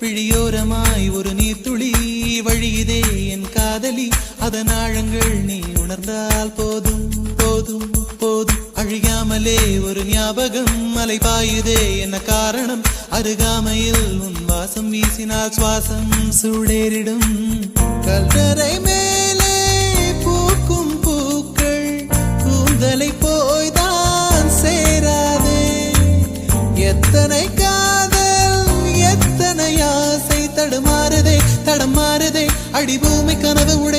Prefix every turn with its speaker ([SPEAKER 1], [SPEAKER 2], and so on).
[SPEAKER 1] பிழியோரமாய் ஒரு நீர்த்துளி வழியுதே என் காதலி. அதன் ஆழங்கள் நீ உணர்ந்தால் போதும் போதும் போதும். அழியாமலே ஒரு ஞாபகம் மலை பாயுதே என்ன காரணம்? அருகாமையில் உன் வாசம் வீசினால் சுவாசம் சூடேறிடும். கல்லறை மேலே பூக்கும் பூக்கள் கூந்தலை போய்தான் சேராதே. எத்தனை காதல் எத்தனை ஆசை கனவு உடை